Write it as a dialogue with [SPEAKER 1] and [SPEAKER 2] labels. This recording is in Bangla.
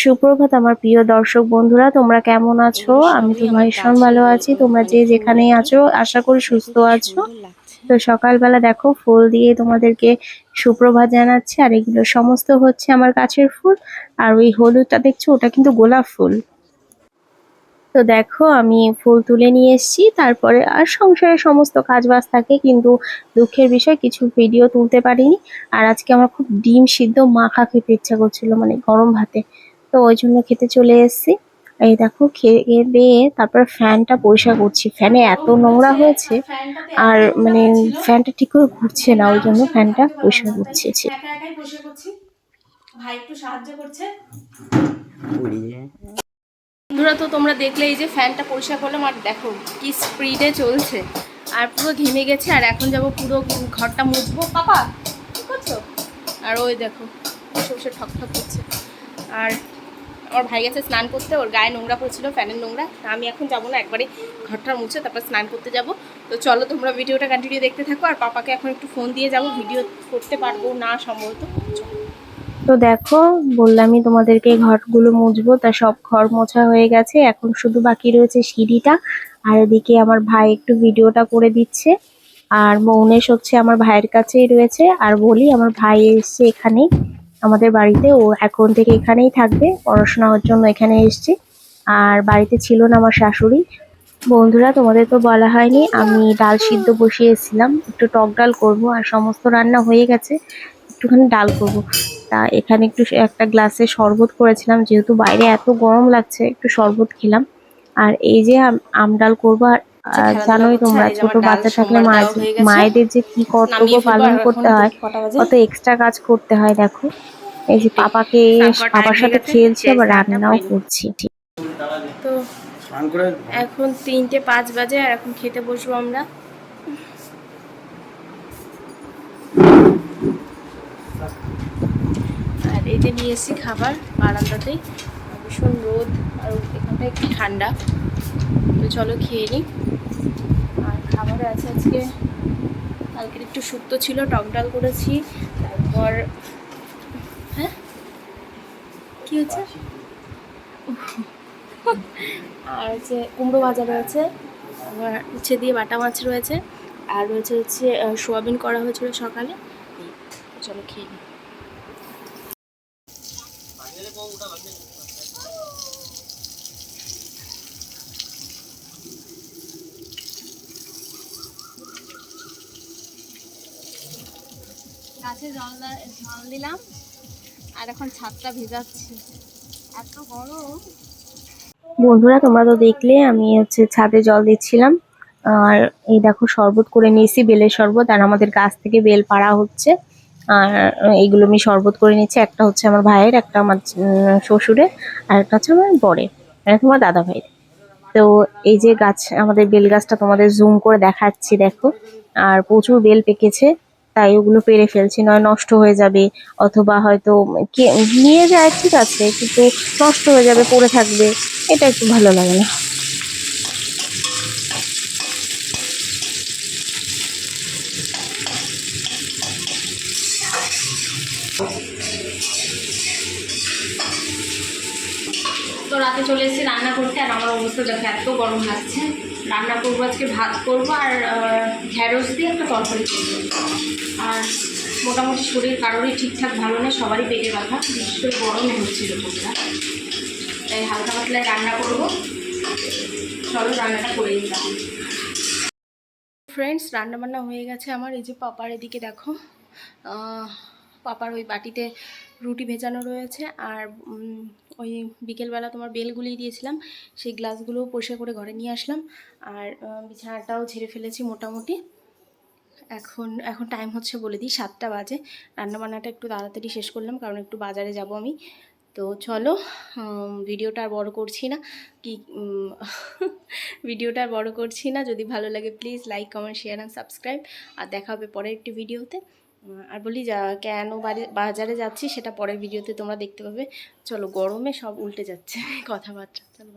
[SPEAKER 1] সুপ্রভাত আমার প্রিয় দর্শক বন্ধুরা তোমরা কেমন আছো? আমি তো ভীষণ ভালো আছি। তোমরা যে যেখানেই আছো আশা করি সুস্থ আছো। তো সকালবেলা দেখো ফুল দিয়ে তোমাদেরকে সুপ্রভাত জানাচ্ছি আর এগুলো সমস্ত হচ্ছে আমার গাছের ফুল আর ওই হলুদটা দেখছ ওটা কিন্তু গোলাপ ফুল। তো দেখো আমি ফুল তুলে নিয়ে এসেছি তারপরে আর সংসারের সমস্ত কাজ বাজ থাকে কিন্তু দুঃখের বিষয় কিছু ভিডিও তুলতে পারিনি। আর আজকে আমার খুব ডিম সিদ্ধ মাখা খেতে ইচ্ছা করছিল মানে গরম ভাতে। তো ওই জন্য খেতে চলে এসেছি। এই দেখো খেয়ে দিয়ে তারপর ফ্যানটা পরিষ্কার করছি। ফ্যানে এত নোংরা হয়েছে আর মানে ফ্যানটা ঠিক করে ঘুরছে না ওই জন্য ফ্যানটা পরিষ্কার করছি।
[SPEAKER 2] ভাই একটু সাহায্য করছে। বন্ধুরা তো তোমরা দেখলে এই যে ফ্যানটা পরিষ্কার করলাম আর দেখো কি স্পিডে চলছে। আর পুরো ঘেমে গেছে আর এখন যাব পুরো ঘরটা মুছবো। পাপা কি করছ? আর ওই দেখো বসে বসে ঠক ঠক করছে। আর আমার ভাই গেছে স্নান করতে, ওর গায়ে নোংরা পড়েছিল, ফ্যানের নোংরা। আমি এখন যাব না, একবারে ঘরটা মুছে তারপর স্নান করতে যাব। তো চলো তোমরা ভিডিওটা কন্টিনিউ দেখতে থাকো, আর পাপাকে এখন একটু ফোন দিয়ে যাব ভিডিও করতে পারব না সম্ভবত।
[SPEAKER 1] তো দেখো, বললামই তোমাদেরকে ঘরগুলো মুছবো, তা সব ঘর মোছা হয়ে গেছে, এখন শুধু বাকি রয়েছে সিঁড়িটা। আর এদিকে আমার ভাই একটু ভিডিওটা করে দিচ্ছে, আর মৌনেশ হচ্ছে আমার ভাইয়ের কাছেই রয়েছে, আর বলি আমার ভাই এসছে এখানেই। আমাদের বাড়িতে। ও এখন থেকে এখানেই থাকবে। পড়াশোনার জন্য এখানে এসছে। আর বাড়িতে ছিল না আমার শাশুড়ি। বন্ধুরা, তোমাদের তো বলা হয়নি, আমি ডাল সিদ্ধ বসিয়েছিলাম। একটু টক ডাল করব আর সমস্ত রান্না হয়ে গেছে। একটুখানি ডাল করব। তা এখানে একটু একটা গ্লাসে শরবত করেছিলাম। যেহেতু বাইরে এত গরম লাগছে, একটু শরবত খেলাম। আর এই যে আম- আমডাল করব আর জানোই তোমরা ছোট বাচ্চা থাকলে। মায়েদের যে কি কর্তব্য পালন
[SPEAKER 2] আর
[SPEAKER 1] করতে হয় কত এক্সট্রা কাজ করতে হয় দেখো। এই যে পাপাকে পাপার সাথে খেলছি আবার রান্নাও। করছি
[SPEAKER 2] তো এখন তিনটে পাঁচ বাজে আর এখন খেতে বসবো আমরা। আর এই যে নিয়ে এসেছি খাবার বারান্দাতেই। ভীষণ রোদ আর এখানটা একটু ঠান্ডা। তো চলো খেয়ে নিই। আর খাবারে আছে আজকে। কালকের একটু শুক্তো ছিল, টক ডাল করেছি, তারপর হ্যাঁ? কি হচ্ছে? আর হচ্ছে কুমড়ো ভাজা রয়েছে, আবার উচ্ছে দিয়ে বাটা মাছ রয়েছে, আর রয়েছে হচ্ছে সোয়াবিন করা হয়েছিল সকালে। চলো খেয়ে নিই গাছে জল জল দিলাম। আর এখন ছাদটা ভেজাচ্ছি। এত গরম।
[SPEAKER 1] বন্ধুরা, তোমরা তো দেখলে, আমি হচ্ছে ছাদে জল দিচ্ছিলাম। আর এই দেখো, শরবত করে নিয়েছি, বেলের শরবত, আর আমাদের গাছ থেকে বেল পাড়া হচ্ছে। আর এইগুলো আমি শরবত করে নিচ্ছি একটা হচ্ছে আমার ভাইয়ের, একটা আমার শ্বশুরের, আর একটা হচ্ছে আমার বরের আর একটা আমার দাদা ভাইয়ের তো এই যে গাছ, আমাদের বেল গাছটা তোমাদের জুম করে দেখাচ্ছি, দেখো। আর প্রচুর বেল পেকেছে। তাই ওগুলো পেরে ফেলছি, নয় নষ্ট হয়ে যাবে, অথবা হয়তো নিয়ে যায়, ঠিক আছে, কিন্তু নষ্ট হয়ে যাবে, পড়ে থাকবে, এটা একটু ভালো লাগে না।
[SPEAKER 2] তো রাতে চলে এসেছি রান্না করতে, আর আমার অবস্থা দেখো, এত গরম লাগছে। রান্না করব আজকে ভাত করব আর ঢ্যাঁড়স দিয়ে একটা তরকারি করব। আর মোটামুটি শরীর কারোরই ঠিকঠাক ভালো না সবারই পেটে ব্যথা, বিশেষ করে গরমে হচ্ছিল পেটটা তাই হালকা পাতলায় রান্না করব। চলো, রান্নাটা করে দিলাম ফ্রেন্ডস রান্না বান্না হয়ে গেছে আমার, এই যে পাপার এদিকে দেখো। পাপার ওই বাটিতে রুটি ভেজানো রয়েছে আর ওই বিকেলবেলা তোমার বেলগুলি দিয়েছিলাম, সেই গ্লাসগুলোও পরিষ্কার করে ঘরে নিয়ে আসলাম। আর বিছানাটাও ঝেড়ে ফেলেছি মোটামুটি। এখন এখন টাইম হচ্ছে বলে দিই, সাতটা বাজে। রান্নাবান্নাটা একটু তাড়াতাড়ি শেষ করলাম, কারণ একটু বাজারে যাব আমি। তো চলো ভিডিওটা আর বড় করছি না। কি ভিডিওটা আর বড় করছি না। যদি ভালো লাগে please like comment share and subscribe আর দেখা হবে পরের একটি ভিডিওতে আর বলি যা, কেন বাজারে যাচ্ছি সেটা পরের ভিডিওতে তোমরা দেখতে পাবে। চলো গরমে সব উল্টে যাচ্ছে কথাবার্তা। চলো